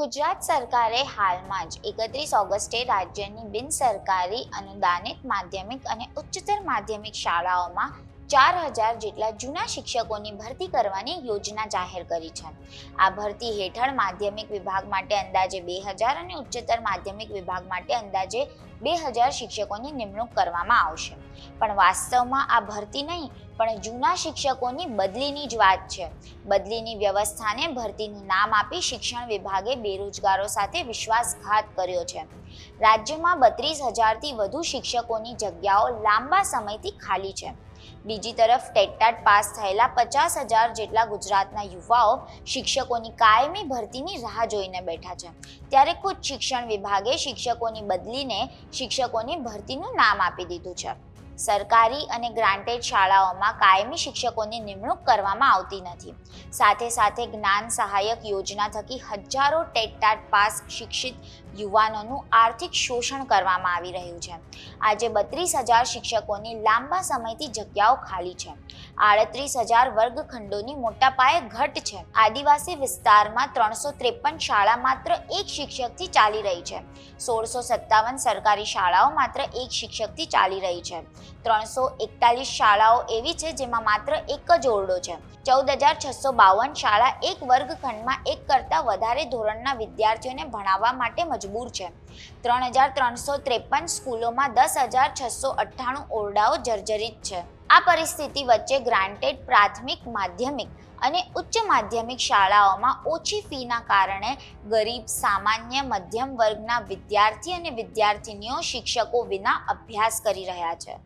ગુજરાત સરકારે હાલમાં જ એકત્રીસ ઓગસ્ટે રાજ્યની બિન સરકારી અનુદાનિત માધ્યમિક અને ઉચ્ચતર માધ્યમિક શાળાઓમાં ચાર હજાર જેટલા જૂના શિક્ષકોની ભરતી કરવાની યોજના જાહેર કરી છે. આ ભરતી હેઠળ માધ્યમિક વિભાગ માટે અંદાજે બે હજાર અને ઉચ્ચતર માધ્યમિક વિભાગ માટે અંદાજે બે હજાર શિક્ષકોની નિમણૂક કરવામાં આવશે. પણ વાસ્તવમાં આ ભરતી નહીં, પણ જૂના શિક્ષકોની બદલીની જ વાત છે. બદલીની વ્યવસ્થાને ભરતીનું નામ આપી શિક્ષણ વિભાગે બેરોજગારો સાથે વિશ્વાસઘાત કર્યો છે. રાજ્યમાં બત્રીસ હજારથી વધુ શિક્ષકોની જગ્યાઓ લાંબા સમયથી ખાલી છે. બીજી તરફ ટેટટાટ પાસ થયેલા પચાસ હજાર જેટલા ગુજરાતના યુવાઓ શિક્ષકોની કાયમી ભરતીની રાહ જોઈને બેઠા છે. ત્યારે ખુદ શિક્ષણ વિભાગે શિક્ષકોની બદલીને શિક્ષકોની ભરતીનું નામ આપી દીધું છે. સરકારી અને ગ્રાન્ટેડ શાળાઓમાં કાયમી શિક્ષકોની નિમણૂક કરવામાં આવતી નથી. સાથે સાથે જ્ઞાન સહાયક યોજના થકી હજારો ટેટટાટ પાસ શિક્ષિત યુવાનોનું આર્થિક શોષણ કરવામાં આવી રહ્યું છે. આજે બત્રીસ હજાર શિક્ષકોની લાંબા સમયથી જગ્યાઓ ખાલી છે. આડત્રીસ હજાર વર્ગખંડોની મોટા પાયે ઘટ છે. આદિવાસી વિસ્તારમાં ત્રણસો ત્રેપન શાળા માત્ર એક શિક્ષકથી ચાલી રહી છે. સોળસો સત્તાવન સરકારી શાળાઓ માત્ર એક શિક્ષકથી ચાલી રહી છે. ત્રણસો એકતાલીસ શાળાઓ એવી છે જેમાં માત્ર એક જ ઓરડો છે. ચૌદ હજાર છસો બાવન શાળા એક વર્ગખંડમાં એક કરતાં વધારે ધોરણના વિદ્યાર્થીઓને ભણાવવા માટે મજબૂર છે. ત્રણ હજાર ત્રણસો ત્રેપન સ્કૂલોમાં દસ હજાર છસો અઠ્ઠાણું ઓરડાઓ જર્જરિત છે. આ પરિસ્થિતિ વચ્ચે ગ્રાન્ટેડ પ્રાથમિક, માધ્યમિક અને ઉચ્ચ માધ્યમિક શાળાઓમાં ઓછી ફીના કારણે ગરીબ, સામાન્ય, મધ્યમ વર્ગના વિદ્યાર્થી અને વિદ્યાર્થિનીઓ શિક્ષકો વિના અભ્યાસ કરી રહ્યા છે.